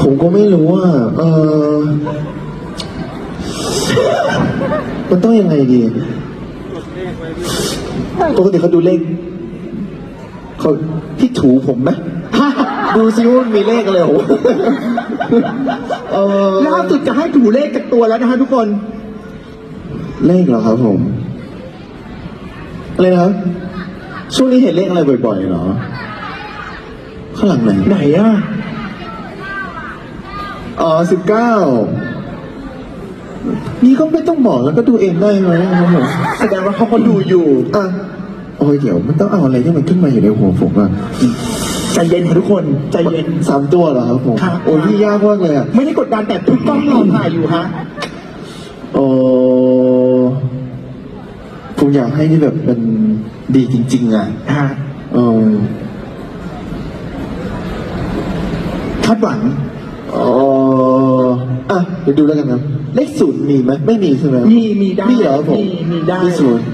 ผมก็ไม่รู้ว่า เออมันต้องยังไงดี ปกติเขาดูเลขเขาที่ถูผมไหม ดูซิว่ามันมีเลขอะไรโหเออล่าสุดจะให้ถูเลขจากตัวแล้วนะฮะทุกคน เลขเหรอครับผมอะไรนะครับ ช่วงนี้เห็นเลขอะไรบ่อยๆเหรอ ข้างหลังไหน ไหนอะ อ๋อสิบเก้านี่ก็ไม่ต้องบอกแล้วก็ดูเองได้ไหมครับผมแสดงว่าเขาก็ดูอยู่อะโอ้ยเดี๋ยวมันต้องเอาอะไรที่มันขึ้นมาอยู่ในหัวผมอะใจเย็นค่ะทุกคนใจเย็นสามตัวเหรอครับผมครับ โอ้ยพี่ยากมากเลยอะไม่ได้กดดันแต่ทุกกล้องเราถ่ายอยู่ฮะโอ้ผมอยากให้ที่แบบเป็นดีจริง ๆอะฮะเออคาดหวังอ๋อ อะเดี๋ยวดูแล้วกันครับ เลขศูนย์มีไหมไม่มีใช่ไหมมีมีได้มีเหรอครับผมมีมีได้มีศูนย์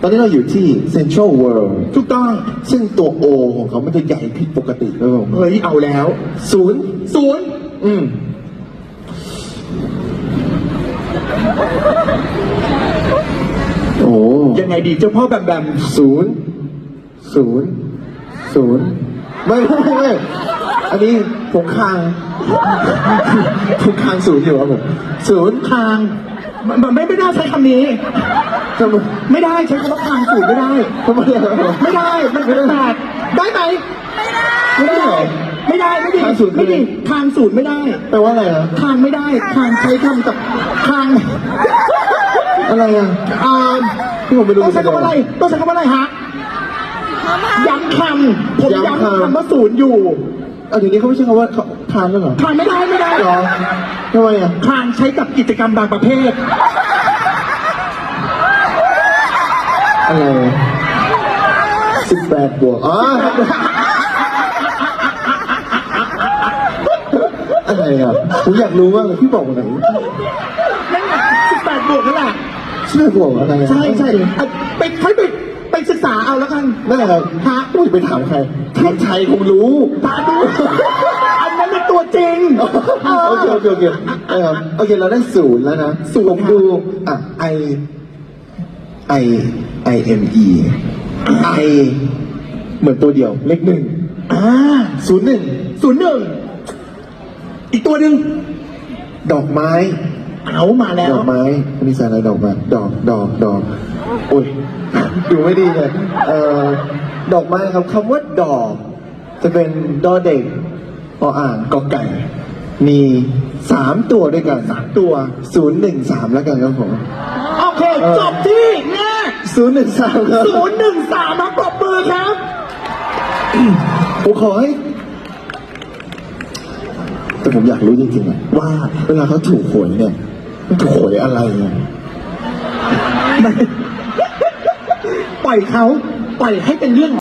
ตอนนี้เราอยู่ที่ Central World ถูกต้อง ซึ่งตัว O ของเขามันจะใหญ่ผิดปกติครับผมเฮ้ยเอาแล้วศูนย์ศูนย์อืมโอ้ยังไงดีเจ้าพ่อแบมแบมศูนย์ศูนย์ศูนย์ไม่ไม่ไม่ไม่ อันนี้ผมคางผมคางศูนย์อยู่ครับผมศูนย์ทางมันมันไม่ไม่ได้ใช้คำนี้ทำไมไม่ได้ใช้คำว่าทางศูนย์ไม่ได้ทำไมอะครับผมไม่ได้มันเป็นขาดได้ไหมไม่ได้เหรอ ไม่ได้ไม่ดีทางศูนย์คือ ไม่ดีทางศูนย์ไม่ได้แปลว่าอะไรอะทางไม่ได้ทางใช้คำกับทางอะไรอะอ่าที่ผมไม่รู้ต้องใช้คำว่าอะไรต้องใช้คำว่าอะไรฮะ ย้ำคำผมย้ำคำว่าศูนย์อยู่ เอาทีนี้เขาไม่ใช่คำว่าเขาทานแล้วเหรอทางไม่ได้ไม่ได้เหรอทำไมอะทางใช้กับกิจกรรมบางประเภทอะไรสิบแปดบวกอ๋ออะไรอะผมอยากรู้มากเลยพี่บอกมาไหนนั่นแหละสิบแปดบวกนั่นแหละสิบแปดบวกอะไรอะใช่ใช่อะไปค่อยไป ไปศึกษาเอาแล้วกันนั่นแหละครับฮะไม่ไปถามใครถามชัยคงรู้ตาดูอันนั้นเป็นตัวจริงโอเคโอเคโอเคเออโอเคเราได้ศูนย์แล้วนะศูนย์ดูอะ I I I M E I เหมือนตัวเดียวเลขหนึ่งอ่าศูนย์หนึ่งศูนย์หนึ่งอีกตัวหนึ่งดอกไม้ เอามาแล้ว ดอกไม้อันนี้ใส่อะไรดอกไม้ดอกดอกดอกโอ้ย ดูไม่ดีเลยเอ่อดอกไม้ครับคำว่าดอก จะเป็นดอเด็กออ่างกอไก่ มีสามตัวด้วยกันสามตัวศูนย์หนึ่งสามแล้วกันครับผม โอเค จบที่แง่ศูนย์หนึ่งสามครับศูนย์หนึ่งสามมาปรบมือครับ ผมขอให้ แต่ผมอยากรู้จริงๆอะว่าเวลาเขาถูกหวยเนี่ยมันถูกหวยอะไรอะ ปล่อยเขาปล่อยให้เป็นเรื่อง